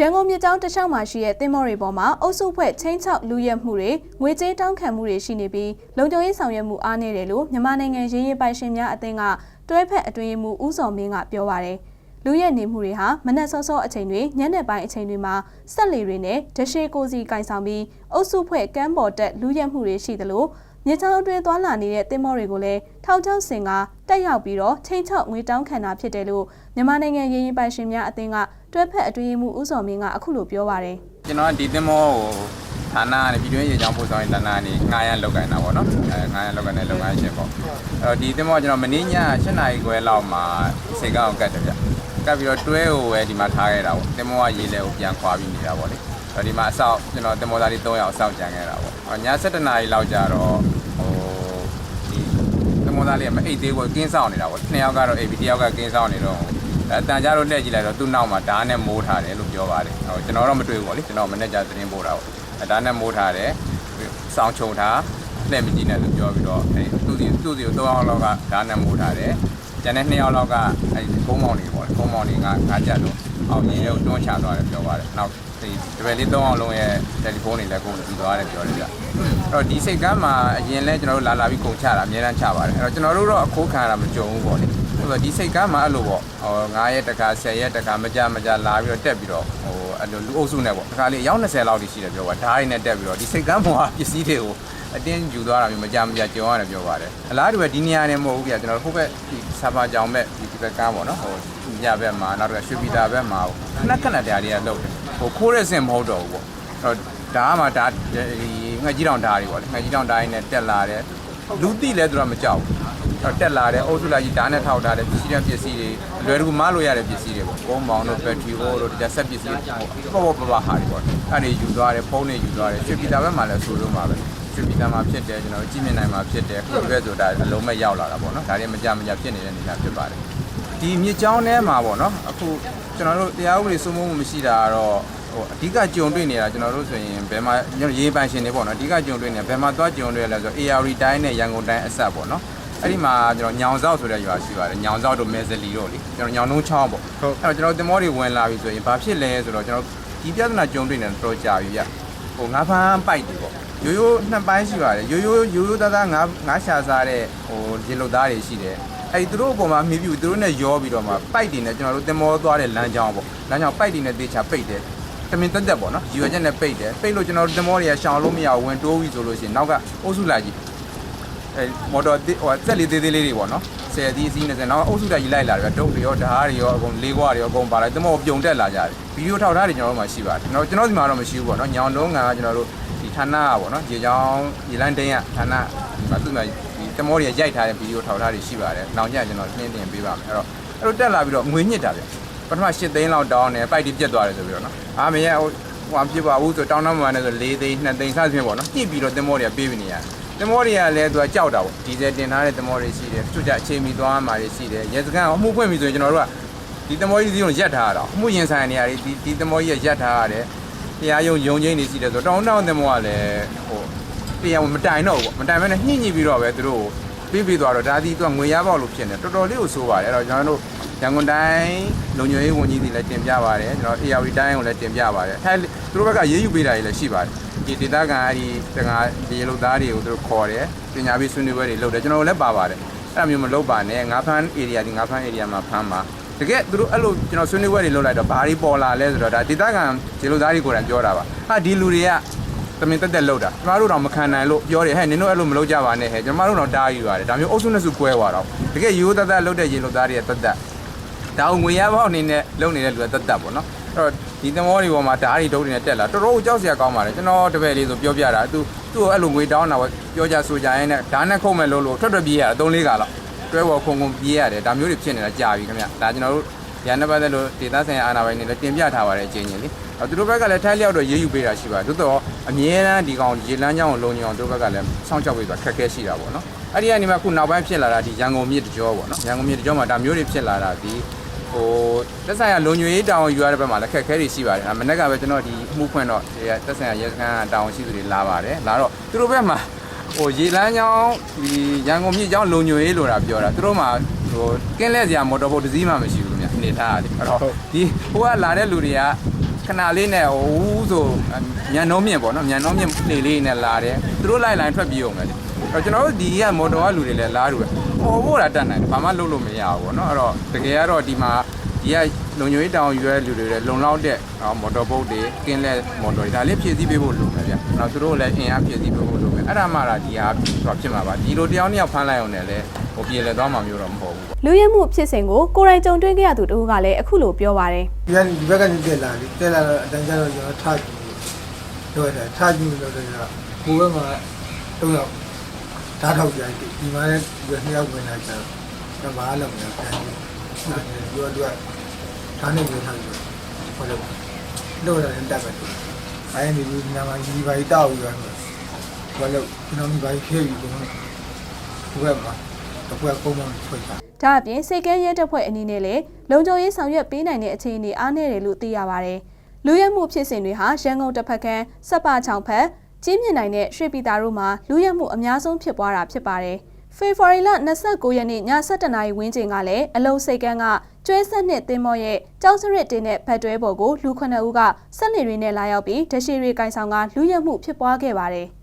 ရန်ကုန်မြစ်ကြောင်းတစ်လျှောက်မှာရှိတဲ့တင်မောတွေပေါ်မှာအုပ်စုဖွဲ့ချင်းချောက်လူရက်မှုတွေငွေကြေးတောင်းခံမှုတွေရှိနေပြီးလုံခြုံရေးဆောင်ရွက်မှုအားနည်းတယ်လို့မြန်မာနိုင်ငံရင်းရေးပိုင်ရှင်များအသင်းကတွဲဖက်အတွင်းရေးမှူးဦးစောမင်းကပြောပါရယ်လူရက်နေမှုတွေဟာမနက်စောစောအချိန်တွေညနေပိုင်းအချိန်တွေမှာဆက်လေတွေနဲ့ဒရှေကိုစီကင်ဆောင်ပြီးအုပ်စုဖွဲ့ကမ်းပေါ်တက်လူရက်မှုတွေရှိသလို မြေချောင်းအတွင်းသွားလာနေတဲ့တင်မောတွေကိုလည်းထောက်ချောက်စင်ကတက်ရောက်ပြီးတော့ချင်းချောက်ငွေတောင်းခံတာဖြစ်တယ်လို့မြန်မာနိုင်ငံရင်းရေးပိုင်ရှင်များအသင်းကတွဲဖက်အတွင်းရေးမှူးဦးစောမင်းကအခုလိုပြောပါရယ်ကျွန်တော်ကဒီသင်္ဘောကိုဌာနကနေပြည်တွင်းရေကြောင်းပို့ဆောင်ရေးဌာနကနေငားရန်လောက်ကိုင်တာပေါ့နော်အဲငားရန်လောက်ကိုင်တဲ့လုပ်ငန်းရှင်ပေါ့အဲ့တော့ဒီသင်္ဘောကကျွန်တော်မင်းည7နာရီခွဲလောက်မှာစေကောက်ကတ်တယ်ဗျကတ်ပြီးတော့တွဲကိုပဲဒီမှာထားခဲ့တာပေါ့သင်္ဘောကရေလဲကိုပြန်ခွာပြီးနေတာပေါ့လေအဲ့တော့ဒီမှာအဆောက်ကျွန်တော်သင်္ဘောသားလေး3ယောက်အဆောက်ကြံခဲ့တာပေါ့ည7နာရီလောက်ကျတော့ဟိုဒီ သင်္ဘောသားလေးကမအိတ်သေးဘူးကင်းဆောင်နေတာပေါ့နှစ်ယောက်ကတော့ AB တစ်ယောက်ကကင်းဆောင်နေတော့အဲတန်ကြတော့လှည့်ကြည့်လိုက်တော့သူ့နောက်မှာဓာတ်နဲ့မိုးထားတယ်လို့ပြောပါတယ်ဟိုကျွန်တော်တော့မတွေ့ဘူးပေါ့လေကျွန်တော်မနေ့ကသတင်းပို့တာပေါ့အဲဓာတ်နဲ့မိုးထားတယ်စောင်းချုံထားလှည့်မကြည့်နဲ့လို့ပြောပြီးတော့အဲသူ့စီသူ့စီကို၃ယောက်လောက်ကဓာတ်နဲ့မိုးထားတယ်ကျန်တဲ့2ယောက်လောက်ကအဲဒီကုန်းမောင်တွေပေါ့လေကုန်းမောင်တွေကငါးချက်လို့အောင်ကြီးတွေကိုတွန်းချသွားတယ်ပြောပါတယ်နောက် ဒီတပည့်လေး၃ယောက်လုံးရဲ့တယ်လီဖုန်းတွေလည်းကုန်ပြီးသွားတယ်ပြောတယ်ဗျအဲ့တော့ဒီစိတ်ကမ်းမှာအရင်လဲကျွန်တော်တို့လာလာပြီးကုန်ချတာအများတန်းချပါတယ်အဲ့တော့ကျွန်တော်တို့တော့အခိုးခံရတာမကြုံဘူးပေါ့လေ ဆိုတော့ဒီစိတ်ကမ်းမှာအဲ့လိုပေါ့ဟို9ရက်တခါ10ရက်တခါမကြမကြလာပြီးတော့တက်ပြီးတော့ဟိုအဲ့လိုလူအုပ်စုနဲ့ပေါ့တခါလေးရောက်20လောက်တိရှိတယ်ပြောပါဓာတ်ရည်နဲ့တက်ပြီးတော့ဒီစိတ်ကမ်းပေါ်ကပစ္စည်းတွေကိုအတင်းယူသွားတာမျိုးမကြမကြကြုံရတယ်ပြောပါတယ်အလားတူပဲဒီနေရာနဲ့မဟုတ်ဘူးပြကျွန်တော်တို့ဟိုဘက်ဒီဆာဖာကြောင်ဘက်ဒီဒီဘက်ကမ်းပေါ့နော်ဟိုညဘက်မှာနောက်တစ်ခါရွှေပြည်သာဘက်မှာခဏခဏတရားတွေကလောက်တယ်ဟိုခိုးတဲ့စင်မဟုတ်တော့ဘူးပေါ့အဲ့တော့ဒါကမှဒါဒီငှက်ကြီးတောင်ဓာတ်တွေပေါ့လေငှက်ကြီးတောင်ဓာတ်ရင်းနဲ့တက်လာတယ်လူတိလဲသူကမကြောက်ဘူး တော့တက်လာတယ်အုပ်စုလိုက်ကြီးဓာတ်နဲ့ထောက်ထားတယ်ပစ္စည်းတွေပစ္စည်းတွေလွယ်ကူမလို့ရတဲ့ပစ္စည်းတွေပေါ့ပုံးမောင်တို့ဘက်ထရီအိုးတို့ဒီဆက်ပစ္စည်းဟိုပေါ့ပေါ့ပါဟာတွေပေါ့အဲ့ဒီယူသွားတယ်ဖုန်းတွေယူသွားတယ်ရွှေပြည်သာဘက်မှာလည်းဆိုလို့မှာပဲရွှေပြည်သာမှာဖြစ်တယ်ကျွန်တော်ကြည့်မြင်နိုင်မှာဖြစ်တယ်ခုဘက်ဆိုတာအလုံးမဲ့ရောက်လာတာပေါ့နော်ဒါတွေမကြမကြဖြစ်နေတဲ့နေရာဖြစ်ပါတယ်ဒီမြစ်ကြောင်းထဲမှာပေါ့နော်အခုကျွန်တော်တို့တရားဥပဒေစိုးမိုးမှုမရှိတာကတော့ဟိုအဓိကကြုံတွေ့နေတာကျွန်တော်တို့ဆိုရင်ဘယ်မှာရေးပိုင်ရှင်တွေပေါ့နော်အဓိကကြုံတွေ့နေဘယ်မှာသွားကြုံတွေ့ရလဲဆို AR တိုင်းနဲ့ရန်ကုန်တိုင်းအဆက်ပေါ့နော် အဲ့ဒီမှာကျွန်တော်ညောင်စောက်ဆိုတဲ့ရွာရှိပါတယ်ညောင်စောက်တို့မဲဇလီတို့လေကျွန်တော်ညောင်နှုံးချောင်းပေါ့ဟုတ်အဲ့တော့ကျွန်တော်တင်မောတွေဝင်လာပြီဆိုရင်ဘာဖြစ်လဲဆိုတော့ကျွန်တော်ဒီပြဿနာကြုံတွေ့နေတော့တော်ကြာပြီဗျဟိုငါးဖမ်းပိုက်တယ်ပေါ့ရိုးရိုးနှစ်ပိုင်းရှိပါတယ်ရိုးရိုးရိုးရိုးသားသားငါးငါးရှာစားတဲ့ဟိုရေလုတ်သားတွေရှိတယ်အဲ့ဒီသူတို့အပေါ်မှာမြည်ပြူသူတို့နဲ့ရောပြီးတော့မှပိုက်တွေနဲ့ကျွန်တော်တို့တင်မောသွားတဲ့လမ်းကြောင်းပေါ့လမ်းကြောင်းပိုက်တွေနဲ့တေချာပိတ်တယ်တမင်တက်တက်ပေါ့နော်ဒီရွယ်ချက်နဲ့ပိတ်တယ်ပိတ်လို့ကျွန်တော်တို့တင်မောတွေကရှောင်လို့မရဘူးဝင်တိုးပြီဆိုလို့ရှိရင်နောက်ကအိုးစုလာကြီး အဲမော်တော်ဟိုဆက်လေးသေးသေးလေးတွေပေါ့နော်ဆယ်ဒီအစီး20နောက်အုပ်စုတက်ကြီးလိုက်လာတယ်ဒုတ်တွေရောဓာတ်တွေရောအကုန်လေးခွားတွေရောအကုန်ပါလိုက်တမောပြုံတက်လာကြတယ်ဗီဒီယိုထောက်ထားတွေကျွန်တော်တို့မှာရှိပါတယ်ကျွန်တော်ကျွန်တော်ဒီမှာတော့မရှိဘူးပေါ့နော်ညောင်လုံးကကျွန်တော်တို့ဒီဌာနကပေါ့နော်ရေချောင်းရေလန်းတင်းကဌာနဒီမှာသူ့မှာဒီတမောတွေရိုက်ထားတဲ့ဗီဒီယိုထောက်ထားတွေရှိပါတယ်နောက်ညကျွန်တော်နှင်းတင်ပေးပါမယ်အဲ့တော့အဲ့လိုတက်လာပြီးတော့ငွေညစ်တာဗျပထမ8သိန်းလောက်တောင်းတယ်ပိုက်တီပြက်သွားတယ်ဆိုပြီးတော့နော်အာမရဲ့ဟိုဟိုဖြစ်ပါဘူးဆိုတောင်းတမှန်နဲ့ဆို4သိန်း2သိန်းစသဖြင့်ပေါ့နော်ညှစ်ပြီးတော့တမောတွေကပေးပြီးနေရတယ် တမောတွေကလည်းသူကကြောက်တာပေါ့ဒီဇယ်တင်ထားတဲ့တမောတွေရှိတယ်သူကြအချိန်မီသွားမှတွေရှိတယ်ရဲစခန်းအမှုဖွင့်ပြီဆိုရင်ကျွန်တော်တို့ကဒီတမောကြီးစီကိုရက်ထားရတာအမှုရင်ဆိုင်နေရဒီဒီတမောကြီးရက်ထားရတယ်တရားရုံယုံချင်းနေရှိတယ်ဆိုတော့တောင်းတောင်းတမောကလည်းဟိုတရားမတိုင်တော့ဘူးပေါ့မတိုင်မဲနဲ့ညှိညှိပြီးတော့ပဲသူတို့ပြီးပြီးသွားတော့ဒါဒီသူကငွေရပေါက်လို့ဖြစ်နေတော်တော်လေးကိုဆိုးပါတယ်အဲ့တော့ကျွန်တော်တို့ရန်ကုန်တိုင်းလုံခြုံရေးဝန်ကြီးတွေလည်းတင်ပြပါတယ်ကျွန်တော် AR တိုင်းကိုလည်းတင်ပြပါတယ်အဲသူတို့ဘက်ကရေးယူပေးတာတွေလည်းရှိပါတယ် ဒီဒေသခံအဲ့ဒီတငါဒီလူသားတွေကိုသူတို့ခေါ်တယ်ပညာပေးဆွေးနွေးပွဲတွေလုပ်တယ်ကျွန်တော်တို့လည်းပါပါတယ်အဲ့ဒါမျိုးမလုပ်ပါနဲ့ငါးဖမ်း area ဒီငါးဖမ်း area မှာဖမ်းပါတကယ်သူတို့အဲ့လိုကျွန်တော်ဆွေးနွေးပွဲတွေလုပ်လိုက်တော့ဘာတွေပေါ်လာလဲဆိုတော့ဒါဒေသခံဒီလူသားတွေကိုယ်တိုင်ပြောတာပါဟာဒီလူတွေကတမင်တက်တက်လောက်တာကျမတို့တော့မခံနိုင်လို့ပြောတယ်ဟဲ့နင်တို့အဲ့လိုမလုပ်ကြပါနဲ့ဟဲ့ကျမတို့တော့တားယူရတယ်ဒါမျိုးအုပ်စုနဲ့စုကွဲသွားတော့တကယ်ရိုးသက်သက်လုပ်တဲ့ရေလူသားတွေကတက်တက်ဒါအောင်ငွေရပေါက်အနေနဲ့လုံနေတဲ့လူကတက်တက်ပေါ့နော်အဲ့တော့ ဒီသမောတွေပေါ်မှာဓာတ်တွေဒုတ်တွေနဲ့တက်လာတော်တော်ကိုကြောက်စရာကောင်းပါတယ်ကျွန်တော်တပည့်လေးဆိုပြောပြတာသူသူ့ကိုအဲ့လိုငွေတောင်းတာပေါ့ပြောကြဆိုကြရင်လည်းဓာတ်နဲ့ခုတ်မဲ့လို့လို့ထွက်ထွက်ပြေးရတာ၃၄ခါလောက်တွဲပေါ်ခုံခုံပြေးရတယ်ဒါမျိုးတွေဖြစ်နေတာကြာပြီခင်ဗျဒါကျွန်တော်တို့ရန်နပတ်သက်လို့ဒေသဆိုင်ရာအာဏာပိုင်တွေလည်းတင်ပြထားပါတယ်အချင်းချင်းလေအဲ့သူတို့ဘက်ကလည်းထိုင်းလျောက်တော့ရေးယူပေးတာရှိပါတယ်သို့တော့အမြဲတမ်းဒီကောင်ရေလန်းချောင်းကိုလုံညောင်သူတို့ဘက်ကလည်းစောင့်ရှောက်ပေးဆိုတာခက်ခဲရှိတာပေါ့နော်အဲ့ဒီကနေမှခုနောက်ပိုင်းဖြစ်လာတာဒီရန်ကုန်မြစ်တကြောပေါ့နော်ရန်ကုန်မြစ်တကြောမှာဒါမျိုးတွေဖြစ်လာတာဒီ ဟိုတက်ဆိုင်ရာလုံညွေရေးတောင်ယူရတဲ့ဘက်မှာလည်းခက်ခဲတွေရှိပါတယ်။မနေ့ကပဲကျွန်တော်ဒီမှုဖွင့်တော့ဒီတက်ဆိုင်ရာရဲစခန်းကတောင်ရှိသူတွေလာပါတယ်။လာတော့သူတို့ဘက်မှာဟိုရေလန်းချောင်းဒီရန်ကုန်မြစ်ကြောင်းလုံညွေရေးလို့တာပြောတာသူတို့မှာဟိုကင်းလဲစရာမော်တော်ဘုတ်တစ်စီးမှမရှိဘူးခင်ဗျအနေထားရတယ်။အဲ့တော့ဒီဟိုကလာတဲ့လူတွေကခဏလေးနဲ့ဟိုဦးဆိုမြန်နှုံးမြင့်ပေါ့နော်မြန်နှုံးမြင့်နေလေးနဲ့လာတယ်သူတို့လိုက်လိုက်ထွက်ပြေးအောင်ပဲလေအဲ့တော့ကျွန်တော်တို့ဒီကမော်တော်ကလူတွေလည်းလားတူ ပဲဟိုဖို့တာတတ်နိုင်တယ်ဘာမှလုပ်လို့မရဘူးပေါ့နော်အဲ့တော့တကယ်ကတော့ဒီမှာဒီကလုံညွေးတောင်ရွယ်လူတွေလည်းလုံလောက်တဲ့မော်တော်ဘုတ်တွေကင်းလက်မော်တော်တွေဒါလေးဖြည့်ဆည်းပေးဖို့လိုမယ်ဗျ။နောက်သူတို့လည်းအင်အားဖြည့်ဆည်းပေးဖို့လိုမယ်။အဲ့ဒါမှလာဒီဟာတော့ဖြစ်မှာပါ။ဒီလိုတယောက်တစ်ယောက်ဖမ်းလိုက်အောင်လည်းဟိုပြေလည်သွားမှာမျိုးတော့မဟုတ်ဘူးပေါ့လူရဲမှုဖြစ်စဉ်ကိုကိုယ်တိုင်ကြုံတွေ့ခဲ့ရသူတို့ကလည်းအခုလိုပြောပါတယ်ဒီကဒီဘက်ကနေတက်လာတယ်တက်လာတော့အတန်းကျတော့ကျွန်တော်ထားကြည့်လို့တယ်ထားကြည့်လို့တော့ကျွန်တော်ကိုယ်ဘက်မှာတော့ရောက် ဓာတ်ထောက်ကြတယ်ဒီမှာလည်းဒီနှစ်ယောက်ဝင်လာကြတော့ဘာလို့မလဲပြန်ကြည့်သူကသူကဓာတ်နဲ့ပြောထားကြဟောလို့လို့ရတယ်တက်ပဲအဲနေဒီနာမကြီးပါတောက်ပြီးတော့ဘာလို့ကျွန်တော်ဒီပါဖြည့်ပြီးတော့ဘယ်မှာတော့ပုံမှန်ဖွင့်တာ။ဒါအပြင်စိတ်ကဲရဲတပ်ဖွဲ့အနေနဲ့လည်းလုံခြုံရေးဆောင်ရွက်ပေးနိုင်တဲ့အခြေအနေအားနည်းတယ်လို့သိရပါတယ်။လူရဲမှုဖြစ်စဉ်တွေဟာရန်ကုန်တစ်ဖက်ကန်းစက်ပါချောင်ဖက် ကြီးမြင့်နိုင်တဲ့ရွှေပြည်သားတို့မှာလူရဲမှုအများဆုံးဖြစ်ပွားတာဖြစ်ပါတယ်။ဖေဖော်ဝါရီလ29ရက်နေ့ည7:00နာရီဝန်းကျင်ကလည်းအလုံးစိတ်ကန်းကကျွဲဆက်နှစ်တင်မော့ရဲ့ကြောက်စရစ်တင်တဲ့ဘတ်တွဲပေါ်ကိုလူ9ဦးကဆက်နေတွေနဲ့လာရောက်ပြီးဓရှိတွေကင်ဆောင်ကလူရဲမှုဖြစ်ပွားခဲ့ပါတယ်။